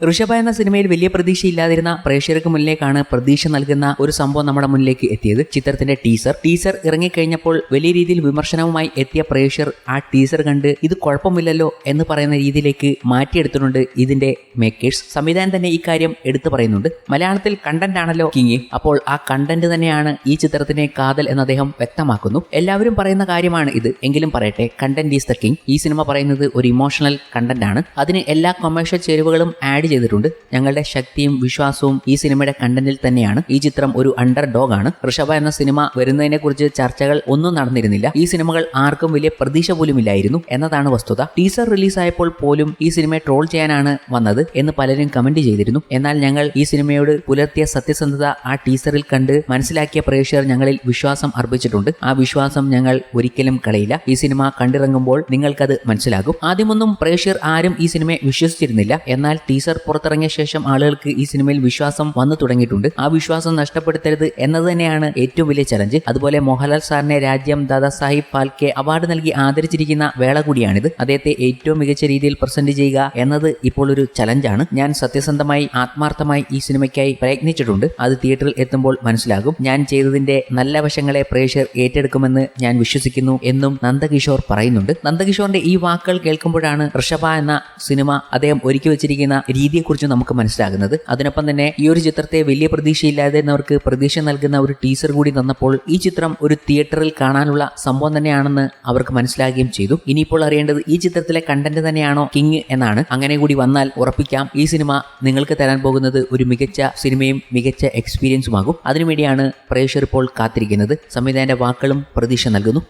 ഋഷഭ എന്ന സിനിമയിൽ വലിയ പ്രതീക്ഷയില്ലാതിരുന്ന പ്രേക്ഷകർക്ക് മുന്നിലേക്കാണ് പ്രതീക്ഷ നൽകുന്ന ഒരു സംഭവം നമ്മുടെ മുന്നിലേക്ക് എത്തിയത്. ചിത്രത്തിന്റെ ടീസർ. ടീസർ ഇറങ്ങിക്കഴിഞ്ഞപ്പോൾ വലിയ രീതിയിൽ വിമർശനവുമായി എത്തിയ പ്രേക്ഷർ ആ ടീസർ കണ്ട് ഇത് കുഴപ്പമില്ലല്ലോ എന്ന് പറയുന്ന രീതിയിലേക്ക് മാറ്റിയെടുത്തിട്ടുണ്ട് ഇതിന്റെ മേക്കേഴ്സ്. സംവിധാനം തന്നെ ഇക്കാര്യം എടുത്തു പറയുന്നുണ്ട്. മലയാളത്തിൽ കണ്ടന്റ് ആണല്ലോ കിങ് അപ്പോൾ ആ കണ്ടന്റ് തന്നെയാണ് ഈ ചിത്രത്തിനെ കാതൽ എന്ന് അദ്ദേഹം വ്യക്തമാക്കുന്നു. എല്ലാവരും പറയുന്ന കാര്യമാണ് ഇത്. എങ്കിലും പറയട്ടെ കണ്ടന്റ് ഈസ് ദ കിങ് ഈ സിനിമ പറയുന്നത് ഒരു ഇമോഷണൽ കണ്ടന്റ് ആണ്. അതിന് എല്ലാ കൊമേഴ്ഷ്യൽ ചേരുവകളും ആഡ് ചെയ്തിട്ടുണ്ട്. ഞങ്ങളുടെ ശക്തിയും വിശ്വാസവും ഈ സിനിമയുടെ കണ്ടന്റിൽ തന്നെയാണ്. ഈ ചിത്രം ഒരു അണ്ടർ ഡോഗ് ആണ്. ഋഷഭ എന്ന സിനിമ വരുന്നതിനെ കുറിച്ച് ചർച്ചകൾ ഒന്നും നടന്നിരുന്നില്ല. ഈ സിനിമകൾ ആർക്കും വലിയ പ്രതീക്ഷ പോലും ഇല്ലായിരുന്നു എന്നതാണ് വസ്തുത. ടീസർ റിലീസായപ്പോൾ പോലും ഈ സിനിമയെ ട്രോൾ ചെയ്യാനാണ് വന്നത് എന്ന് പലരും കമന്റ് ചെയ്തിരുന്നു. എന്നാൽ ഞങ്ങൾ ഈ സിനിമയോട് പുലർത്തിയ സത്യസന്ധത ആ ടീസറിൽ കണ്ട് മനസ്സിലാക്കിയ പ്രേക്ഷകർ ഞങ്ങളിൽ വിശ്വാസം അർപ്പിച്ചിട്ടുണ്ട്. ആ വിശ്വാസം ഞങ്ങൾ ഒരിക്കലും കളയില്ല. ഈ സിനിമ കണ്ടിറങ്ങുമ്പോൾ നിങ്ങൾക്കത് മനസ്സിലാകും. ആദ്യമൊന്നും പ്രേക്ഷകർ ആരും ഈ സിനിമയെ വിശ്വസിച്ചിരുന്നില്ല. എന്നാൽ ടീസർ പുറത്തിറങ്ങിയ ശേഷം ആളുകൾക്ക് ഈ സിനിമയിൽ വിശ്വാസം വന്നു തുടങ്ങിയിട്ടുണ്ട്. ആ വിശ്വാസം നഷ്ടപ്പെടുത്തരുത് എന്നത് തന്നെയാണ് ഏറ്റവും വലിയ ചലഞ്ച് അതുപോലെ മോഹൻലാൽ സാറിനെ രാജ്യം ദാദാ സാഹിബ് ഫാൽക്കെ അവാർഡ് നൽകി ആദരിച്ചിരിക്കുന്ന വേള കൂടിയാണിത്. അദ്ദേഹത്തെ ഏറ്റവും മികച്ച രീതിയിൽ പ്രസന്റ് ചെയ്യുക എന്നത് ഇപ്പോൾ ഒരു ചലഞ്ചാണ് ഞാൻ സത്യസന്ധമായി ആത്മാർത്ഥമായി ഈ സിനിമയ്ക്കായി പ്രയത്നിച്ചിട്ടുണ്ട്. അത് തിയേറ്ററിൽ എത്തുമ്പോൾ മനസ്സിലാകും. ഞാൻ ചെയ്തതിന്റെ നല്ല വശങ്ങളെ പ്രേക്ഷകർ ഏറ്റെടുക്കുമെന്ന് ഞാൻ വിശ്വസിക്കുന്നു എന്നും നന്ദകിഷോർ പറയുന്നുണ്ട്. നന്ദകിഷോറിന്റെ ഈ വാക്കുകൾ കേൾക്കുമ്പോഴാണ് ഋഷഭ എന്ന സിനിമ അദ്ദേഹം ഒരുക്കി വെച്ചിരിക്കുന്ന രീതിയെക്കുറിച്ച് നമുക്ക് മനസ്സിലാകുന്നത്. അതിനൊപ്പം തന്നെ ഈ ഒരു ചിത്രത്തെ വലിയ പ്രതീക്ഷയില്ലാതെ എന്നവർക്ക് പ്രതീക്ഷ നൽകുന്ന ഒരു ടീസർ കൂടി തന്നപ്പോൾ ഈ ചിത്രം ഒരു തിയേറ്ററിൽ കാണാനുള്ള സംഭവം തന്നെയാണെന്ന് അവർക്ക് മനസ്സിലാകുകയും ചെയ്തു. ഇനിയിപ്പോൾ അറിയേണ്ടത് ഈ ചിത്രത്തിലെ കണ്ടന്റ് തന്നെയാണോ കിങ് എന്നാണ്. അങ്ങനെ കൂടി വന്നാൽ ഉറപ്പിക്കാം ഈ സിനിമ നിങ്ങൾക്ക് തരാൻ പോകുന്നത് ഒരു മികച്ച സിനിമയും മികച്ച എക്സ്പീരിയൻസുമാകും അതിനുവേണ്ടിയാണ് പ്രേക്ഷകർ ഇപ്പോൾ കാത്തിരിക്കുന്നത്. സംവിധായകന്റെ വാക്കുകളും പ്രതീക്ഷ നൽകുന്നു.